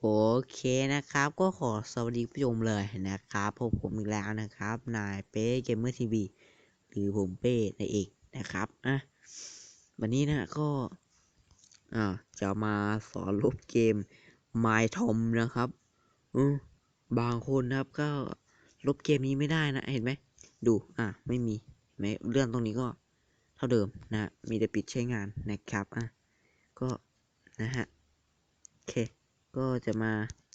โอเคนะครับ ก็ขอสวัสดีผู้ชมเลยนะครับพบผมอีกแล้วนะครับ นายเป้เกมเมอร์ทีวีหรือผมเป้นั่นเองนะครับอะวันนี้นะก็อ่าจะมาสอนรูปเกม My Tom นะครับอืบางคนนะครับก็ลบเกมนี้ไม่ได้นะ เห็นไหมดูอะไม่มีไหมเลื่อนตรงนี้ก็เท่าเดิมนะ มีแต่ปิดใช้งานนะครับอะก็นะฮะโอเค ก็จะมา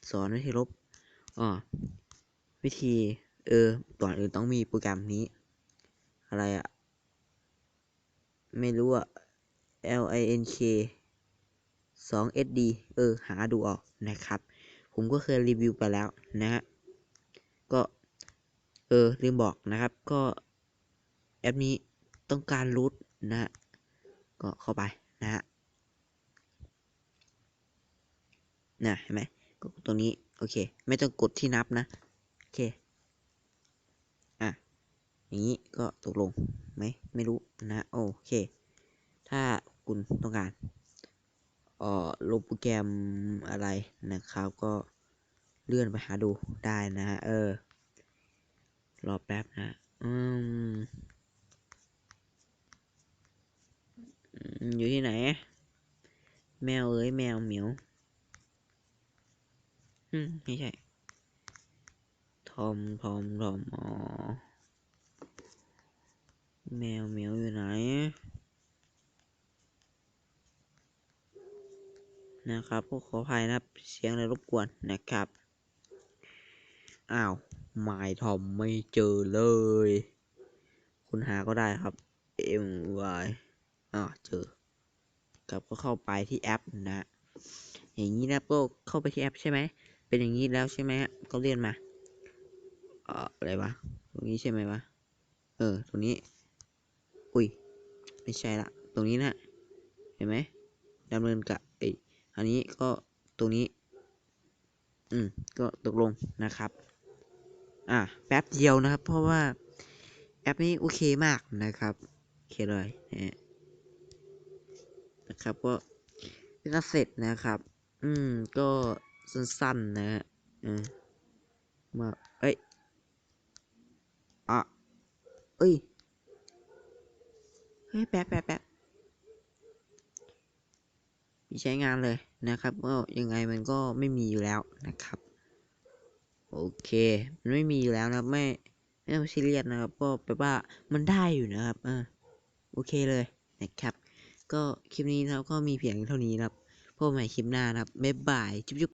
สอนวิธีลบอ่าวิธี เออก่อนอื่นต้องมีโปรแกรมนี้ อะไรอะไม่รู้อะ L I N K 2 S D เออ หาดูออกนะครับ ผมก็เคยรีวิวไปแล้วนะฮะ ก็ เออ ลืมบอกนะครับ ก็ แอปนี้ต้องการรูทนะฮะ ก็เข้าไป นะเห็นไหมกดตรงนี้โอเค ไม่ต้องกดที่นับนะโอเคอะอย่างนี้ก็ตกลงไหมไม่รู้นะโอเค ถ้าคุณต้องการเอ่อลบโปรแกรมอะไรนะครับ ก็เลื่อนไปหาดูได้นะฮะเออรอแป๊บนะอืมอยู่ที่ไหน แมวเอ้ยแมวเหมียว อืมไม่ใช่ ทอม ทอม ทอม อ๋อ แมวเมียวอยู่ไหน นะครับพวกขออภัยนะครับ เสียงอะไรรบกวนนะครับ อ้าวหมายทอมไม่เจอเลย คุณหาก็ได้ครับ M Y อ่าเจอครับก็เข้าไปที่แอปนะ อย่างนี้นะก็เข้าไปที่แอปใช่ไหม เป็นอย่างนี้แล้วใช่ไหมฮะก็เลื่อนมาเอ่ออะไรวะตรงนี้ใช่ไหมวะเออตรงนี้ อุ้ยไม่ใช่ละตรงนี้นะเห็นไหมดำเนินกับไออันนี้ก็ตรงนี้ อืมก็ตกลงนะครับ อะแป๊บเดียวนะครับ เพราะว่าแอปนี้โอเคมากนะครับโอเคเลยนะนะครับก็เป็นอันเสร็จนะครับ อืมก็ สั้นๆนะฮะอืมมาเอ้ยอะเอ้ยเฮ้ยแป๊บแป๊บแป๊บมีใช้งานเลยนะครับก็ยังไงมันก็ไม่มีอยู่แล้วนะครับ โอเค มันไม่มีอยู่แล้วนะไม่ไม่ต้องซีเรียสนะครับ ก็แปลว่ามันได้อยู่นะครับอ่าโอเคเลยนะครับ ก็คลิปนี้นะครับก็มีเพียงเท่านี้นะครับพบใหม่คลิปหน้านะครับบ๊ายบายจุ๊บ